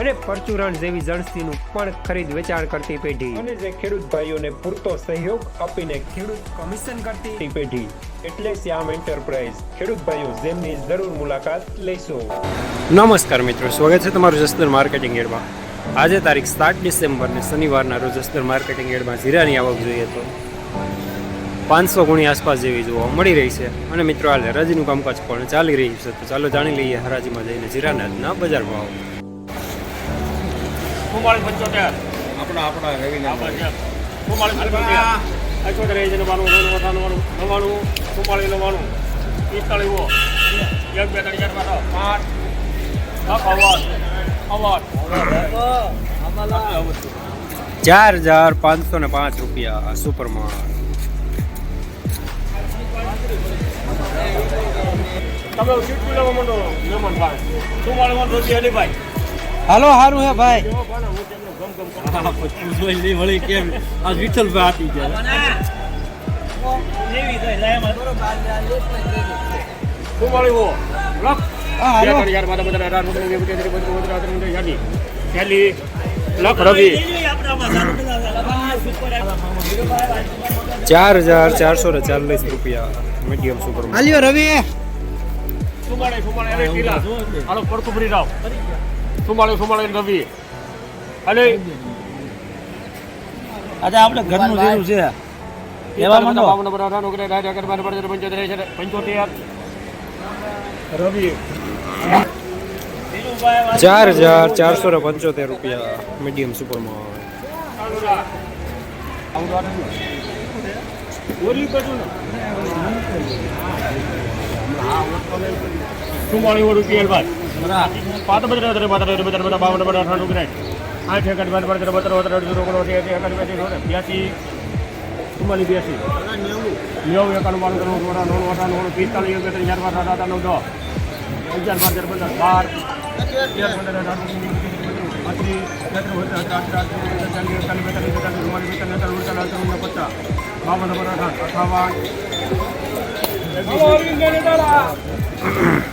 અને પરચુરણ જેવી જણસીનું પણ ખરીદ વેચાણ કરતી પેઢી. અને જે ખેડૂત ભાઈઓને પૂરતો સહયોગ આપીને ખેડૂત કમિશન કરતી પેઢી. એટલે શ્યામ એન્ટરપ્રાઇઝ. ખેડૂત ભાઈઓ જેમની જરૂર મુલાકાત લેશો. નમસ્કાર મિત્રો સ્વાગત છે તમારું જસદણ માર્કેટિંગ એડમાં. આજે તારીખ સાત ડિસેમ્બરને શનિવારના રોજ જસદણ માર્કેટિંગ એડમાં જીરાની આવક જોઈએ તો પાંચસો ગુણી આસપાસ જેવી જોવા મળી રહી છે. અને મિત્રો હાલ હરાજીનું કામકાજ પણ ચાલી રહ્યું છે. તો ચાલો જાણી લઈએ હરાજીમાં જઈને જીરાના આજના બજાર ભાવ. કુંવાળી પંચોતેર. આપણા આપણા છે કુંવાળી પંચોતેર. અઠોતેર એ નવાનું નવાનું નવાનું કુંવાળી નવાનું પિસ્તાળીસ એક બે ત્રણ ચાર પાંચ પાંચ અવાજ અવાજ ચાર હજાર પાંચસો ને પાંચ રૂપિયા સુપરમાં તમે સીટ લેવા માંડો મહેમાન ભાઈ શું માં રોજી હરીભાઈ હાલો ભાઈ કેવો ભાને હું હાલો. ત્રણ ચાર હજાર ચારસો ને ચાલીસ રૂપિયા મીડિયમ સુપર હાલ્યો રવિ હાલો પડકું રાવ. સુમાળે સુમાળે નવી. અને આજે આપણે ઘરનું જેવું છે. એવા માંડો બાવન નંબર અઢાર ઓગણીસ અઢાર અગિયાર બાર પંચોતેર પંચોતેર. રવિ. ચાર હજાર ચારસો ને પંચોતેર રૂપિયા મીડિયમ સુપરમાં. ઓલી કશું ને સુમાળી વો રૂપિયા ભાઈ પાત બધા બધા બધા બધા બધા બાવન બધા અઠાણું ઓગણીસ આઠ એકડ બાર બાર તેર બત્તર બત્તર અઢી ઓગણ એકડ બેસી સોળ બ્યાસી ચુમ્માળી બ્યાસી નેવું એકાણું બાણું ત્રણ વડા નવ વડા નવ પિસ્તાલીસ એક ત્રણ ચાર પાંચ સાત આઠ નવ દસ અગિયાર બાર તેર પંદર બાર તેર પંદર અઢાર ઓગણીસ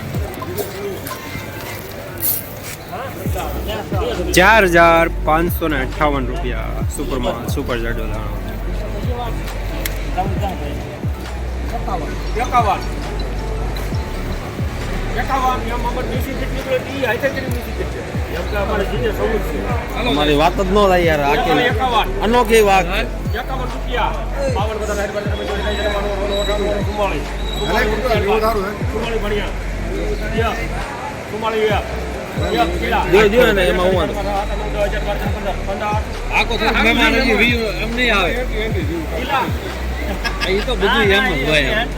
ચાર હજાર પાંચસો ને અઠ્ઠાવન રૂપિયા સુપરમાં સુપર જાડો દાણો. અમારી વાત જ ન થાય યાર આખી અનોખી વાત. રૂપિયા. જો, જો ને એમાં હું આખો તો મહેમાન હજી એમ નહીં આવે. એ તો બધું એમ જ હોય એમ.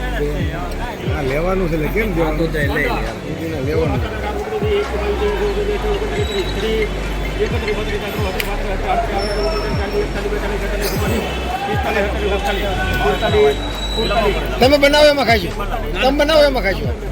લેવાનું છે એટલે કેમ જવાનું તો જાય લેવાનું. તમે બનાવો એમાં ખાઈશું તમે બનાવો એમાં ખાઈશું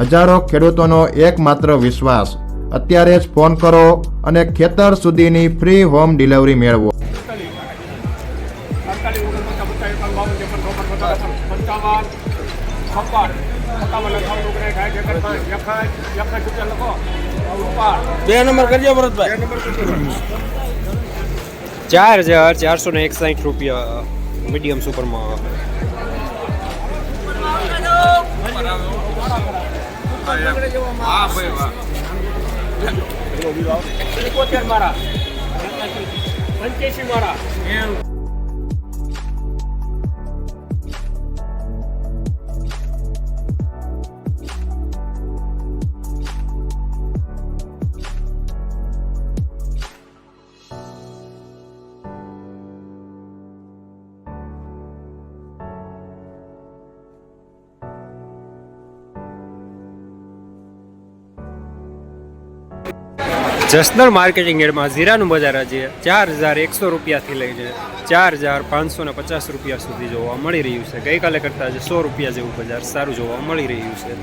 હજારો ખેડૂતોનો એકમાત્ર વિશ્વાસ. અત્યારે જ ફોન કરો અને ખેતર સુધીની ફ્રી હોમ ડિલિવરી મેળવો. ચાર હજાર ચારસો ને એકસાઠ રૂપિયા, મીડિયમ સુપરમાં. હા ભાઈ વાહ. મારા. પંચ્યાસી મારા. જસદણ માર્કેટિંગ એડમાં જીરાનું બજાર આજે ચાર હજાર એકસો રૂપિયાથી લઈને ચાર હજાર પાંચસો ને પચાસ રૂપિયા સુધી જોવા મળી રહ્યું છે. ગઈકાલે કરતાં આજે સો રૂપિયા જેવું બજાર સારું જોવા મળી રહ્યું છે.